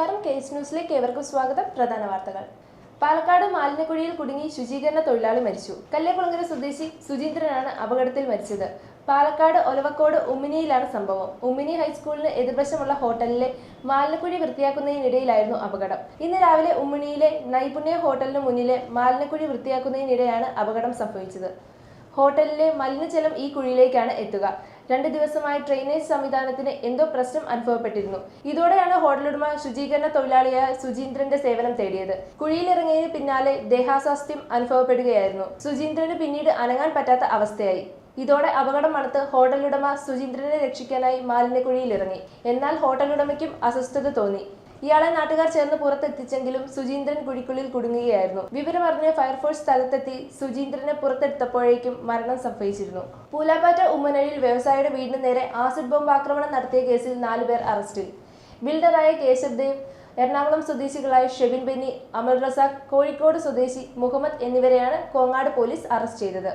നമസ്കാരം. കേസ് ന്യൂസിലേക്ക് ഏവർക്കും സ്വാഗതം. പ്രധാന വാർത്തകൾ. പാലക്കാട് മാലിന്യക്കുഴിയിൽ കുടുങ്ങി ശുചീകരണ തൊഴിലാളി മരിച്ചു. കല്ലേക്കുളങ്ങര സ്വദേശി സുചീന്ദ്രനാണ് അപകടത്തിൽ മരിച്ചത്. പാലക്കാട് ഒലവക്കോട് ഉമ്മിനിയിലാണ് സംഭവം. ഉമ്മിനി ഹൈസ്കൂളിന് എതിർവശമുള്ള ഹോട്ടലിലെ മാലിന്യക്കുഴി വൃത്തിയാക്കുന്നതിനിടയിലായിരുന്നു അപകടം. ഇന്ന് രാവിലെ ഉമ്മിനിയിലെ നൈപുണ്യ ഹോട്ടലിന് മുന്നിലെ മാലിന്യക്കുഴി വൃത്തിയാക്കുന്നതിനിടെയാണ് അപകടം സംഭവിച്ചത്. ഹോട്ടലിലെ മലിനജലം ഈ കുഴിയിലേക്കാണ് എത്തുക. രണ്ട് ദിവസമായി ഡ്രെയിനേജ് സംവിധാനത്തിന് എന്തോ പ്രശ്നം അനുഭവപ്പെട്ടിരുന്നു. ഇതോടെയാണ് ഹോട്ടലുടമ ശുചീകരണ തൊഴിലാളിയായ സുജീന്ദ്രന്റെ സേവനം തേടിയത്. കുഴിയിലിറങ്ങിയതിന് പിന്നാലെ ദേഹാസ്വാസ്ഥ്യം അനുഭവപ്പെടുകയായിരുന്നു. സുജീന്ദ്രന് പിന്നീട് അനങ്ങാൻ പറ്റാത്ത അവസ്ഥയായി. ഇതോടെ അപകടം മണത്ത് ഹോട്ടലുടമ സുജീന്ദ്രനെ രക്ഷിക്കാനായി മാലിന്യക്കുഴിയിലിറങ്ങി. എന്നാൽ ഹോട്ടലുടമയ്ക്കും അസ്വസ്ഥത തോന്നി. ഇയാളെ നാട്ടുകാർ ചേർന്ന് പുറത്തെത്തിച്ചെങ്കിലും സുജീന്ദ്രൻ കുഴിക്കുള്ളിൽ കുടുങ്ങുകയായിരുന്നു. വിവരമറിഞ്ഞ് ഫയർഫോഴ്സ് സ്ഥലത്തെത്തി സുജീന്ദ്രനെ പുറത്തെടുത്തപ്പോഴേക്കും മരണം സംഭവിച്ചിരുന്നു. പൂലാപ്പാറ്റ ഉമ്മനഴിയിൽ വ്യവസായിയുടെ വീടിന് നേരെ ആസിഡ് ബോംബ് ആക്രമണം നടത്തിയ കേസിൽ നാലുപേർ അറസ്റ്റിൽ. ബിൽഡറായ കേശവ് ദേവ് എറണാകുളം സ്വദേശികളായ ഷെബിൻ ബെന്നി അമൽ റസാഖ് കോഴിക്കോട് സ്വദേശി മുഹമ്മദ് എന്നിവരെയാണ് കോങ്ങാട് പോലീസ് അറസ്റ്റ് ചെയ്തത്.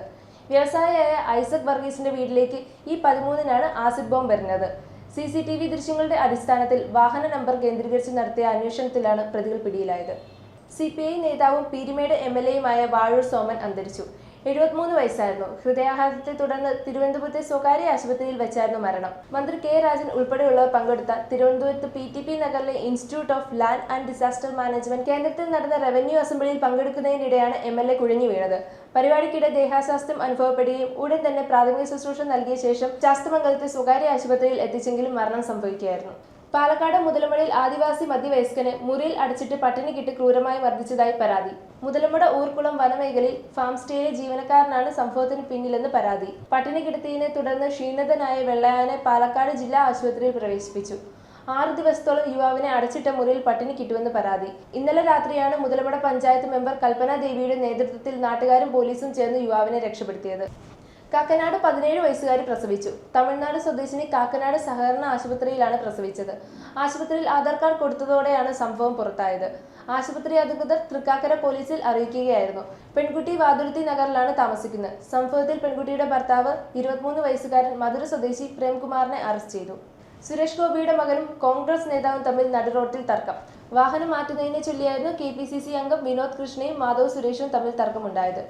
വ്യവസായിയായ ഐസക് വർഗീസിന്റെ വീട്ടിലേക്ക് ഈ പതിമൂന്നിനാണ് ആസിഡ് ബോംബ് എറിഞ്ഞത് സി സി ടി വി ദൃശ്യങ്ങളുടെ അടിസ്ഥാനത്തിൽ വാഹന നമ്പർ കേന്ദ്രീകരിച്ച് നടത്തിയ അന്വേഷണത്തിലാണ് പ്രതികൾ പിടിയിലായത്. സി പി ഐ നേതാവും പീരിമേട് എം എൽ എയുമായ വാഴൂർ സോമൻ അന്തരിച്ചു. എഴുപത്തിമൂന്ന് വയസ്സായിരുന്നു. ഹൃദയാഘാതത്തെ തുടർന്ന് തിരുവനന്തപുരത്തെ സ്വകാര്യ ആശുപത്രിയിൽ വെച്ചായിരുന്നു മരണം. മന്ത്രി കെ രാജൻ ഉൾപ്പെടെയുള്ളവർ പങ്കെടുത്ത തിരുവനന്തപുരത്ത് പി ടി പി നഗറിലെ institute of land and disaster management കേന്ദ്രത്തിൽ നടന്ന റവന്യൂ അസംബ്ലിയിൽ പങ്കെടുക്കുന്നതിനിടെയാണ് എം എൽ എ കുഴഞ്ഞു വീണത്. പരിപാടിക്കിടെ ദേഹാസ്വാസ്ഥ്യം അനുഭവപ്പെടുകയും ഉടൻ തന്നെ പ്രാഥമിക ശുശ്രൂഷ നൽകിയ ശേഷം ശാസ്ത്രമംഗലത്തെ സ്വകാര്യ ആശുപത്രിയിൽ എത്തിച്ചെങ്കിലും മരണം സംഭവിക്കുകയായിരുന്നു. പാലക്കാട് മുതലമടയിൽ ആദിവാസി മധ്യവയസ്കന് മുറിയിൽ അടച്ചിട്ട് പട്ടിണി കിട്ടി ക്രൂരമായി മർദ്ദിച്ചതായി പരാതി. മുതലമട ഊർക്കുളം വനമേഖലയിൽ ഫാം സ്റ്റേയിലെ ജീവനക്കാരനാണ് സംഭവത്തിന് പിന്നിലെന്ന് പരാതി. പട്ടിണി കിടത്തിയതിനെ തുടർന്ന് ക്ഷീണിതനായ വെള്ളയാനെ പാലക്കാട് ജില്ലാ ആശുപത്രിയിൽ പ്രവേശിപ്പിച്ചു. ആറു ദിവസത്തോളം യുവാവിനെ അടച്ചിട്ട മുറിയിൽ പട്ടിണി കിട്ടുമെന്ന് പരാതി. ഇന്നലെ രാത്രിയാണ് മുതലമട പഞ്ചായത്ത് മെമ്പർ കൽപ്പന ദേവിയുടെ നേതൃത്വത്തിൽ നാട്ടുകാരും പോലീസും ചേർന്ന് യുവാവിനെ രക്ഷപ്പെടുത്തിയത്. കാക്കനാട് പതിനേഴ് വയസ്സുകാരി പ്രസവിച്ചു. തമിഴ്നാട് സ്വദേശിനി കാക്കനാട് സഹകരണ ആശുപത്രിയിലാണ് പ്രസവിച്ചത്. ആശുപത്രിയിൽ ആധാർ കാർഡ് കൊടുത്തതോടെയാണ് സംഭവം പുറത്തായത്. ആശുപത്രി അധികൃതർ തൃക്കാക്കര പോലീസിൽ അറിയിക്കുകയായിരുന്നു. പെൺകുട്ടി വാതുരുത്തി നഗറിലാണ് താമസിക്കുന്നത്. സംഭവത്തിൽ പെൺകുട്ടിയുടെ ഭർത്താവ് ഇരുപത്തിമൂന്ന് വയസ്സുകാരൻ മധുര സ്വദേശി പ്രേംകുമാറിനെ അറസ്റ്റ് ചെയ്തു. സുരേഷ് ഗോപിയുടെ മകനും കോൺഗ്രസ് നേതാവും തമ്മിൽ നടുറോട്ടിൽ തർക്കം. വാഹനം മാറ്റുന്നതിനെ ചൊല്ലിയായിരുന്നു കെ പി സി സി അംഗം വിനോദ് കൃഷ്ണയും മാധവ് സുരേഷും തമ്മിൽ തർക്കമുണ്ടായത്.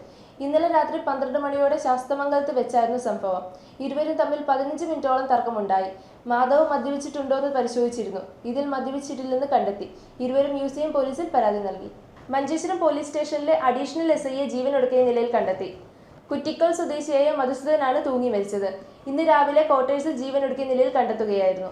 ഇന്നലെ രാത്രി പന്ത്രണ്ട് മണിയോടെ ശാസ്തമംഗലത്ത് വെച്ചായിരുന്നു സംഭവം. ഇരുവരും തമ്മിൽ പതിനഞ്ച് മിനിറ്റോളം തർക്കമുണ്ടായി. മാധവ് മദ്യപിച്ചിട്ടുണ്ടോ എന്ന് പരിശോധിച്ചിരുന്നു. ഇതിൽ മദ്യപിച്ചിട്ടില്ലെന്ന് കണ്ടെത്തി. ഇരുവരും മ്യൂസിയം പോലീസിൽ പരാതി നൽകി. മഞ്ചേശ്വരം പോലീസ് സ്റ്റേഷനിലെ അഡീഷണൽ എസ് ഐയെ ജീവനൊടുക്കിയ നിലയിൽ കണ്ടെത്തി. കുറ്റിക്കൽ സ്വദേശിയായ മധുസൂദനാണ് തൂങ്ങി മരിച്ചത്. ഇന്ന് രാവിലെ ക്വാർട്ടേഴ്സിൽ ജീവനൊടുക്കിയ നിലയിൽ കണ്ടെത്തുകയായിരുന്നു.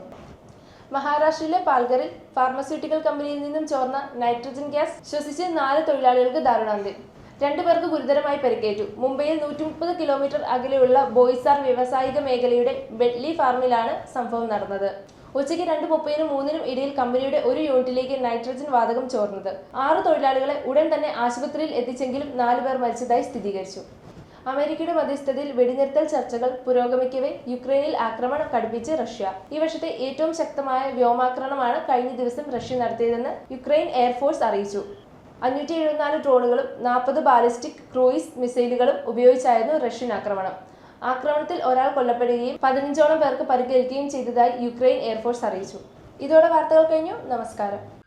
മഹാരാഷ്ട്രയിലെ പാൽഗറിൽ ഫാർമസ്യൂട്ടിക്കൽ കമ്പനിയിൽ നിന്നും ചോർന്ന നൈട്രജൻ ഗ്യാസ് ശ്വസിച്ച് നാല് തൊഴിലാളികൾക്ക് ദാരുണാന്ത്യം. രണ്ടുപേർക്ക് ഗുരുതരമായി പരിക്കേറ്റു. മുംബൈയിൽ നൂറ്റി മുപ്പത് കിലോമീറ്റർ അകലെയുള്ള ബോയ്സാർ വ്യവസായിക മേഖലയുടെ ബെഡ്ലി ഫാർമിലാണ് സംഭവം നടന്നത്. ഉച്ചയ്ക്ക് രണ്ട് മുപ്പതിനും മൂന്നിനും ഇടയിൽ കമ്പനിയുടെ ഒരു യൂണിറ്റിലേക്ക് നൈട്രജൻ വാതകം ചോർന്നത്. ആറ് തൊഴിലാളികളെ ഉടൻ തന്നെ ആശുപത്രിയിൽ എത്തിച്ചെങ്കിലും നാലുപേർ മരിച്ചതായി സ്ഥിരീകരിച്ചു. അമേരിക്കയുടെ മധ്യസ്ഥതയിൽ വെടിനിർത്തൽ ചർച്ചകൾ പുരോഗമിക്കവേ യുക്രൈനിൽ ആക്രമണം കടുപ്പിച്ച് റഷ്യ. ഈ വർഷത്തെ ഏറ്റവും ശക്തമായ വ്യോമാക്രമണമാണ് കഴിഞ്ഞ ദിവസം റഷ്യ നടത്തിയതെന്ന് യുക്രൈൻ എയർഫോഴ്സ് അറിയിച്ചു. അഞ്ഞൂറ്റി എഴുപത്തിനാല് ഡ്രോണുകളും നാൽപ്പത് ബാലിസ്റ്റിക് ക്രൂയിസ് മിസൈലുകളും ഉപയോഗിച്ചായിരുന്നു റഷ്യൻ ആക്രമണം. ആക്രമണത്തിൽ ഒരാൾ കൊല്ലപ്പെടുകയും പതിനഞ്ചോളം പേർക്ക് പരിക്കേൽക്കുകയും ചെയ്തതായി യുക്രൈൻ എയർഫോഴ്സ് അറിയിച്ചു. ഇതോടെ വാർത്തകൾ കഴിഞ്ഞു. നമസ്കാരം.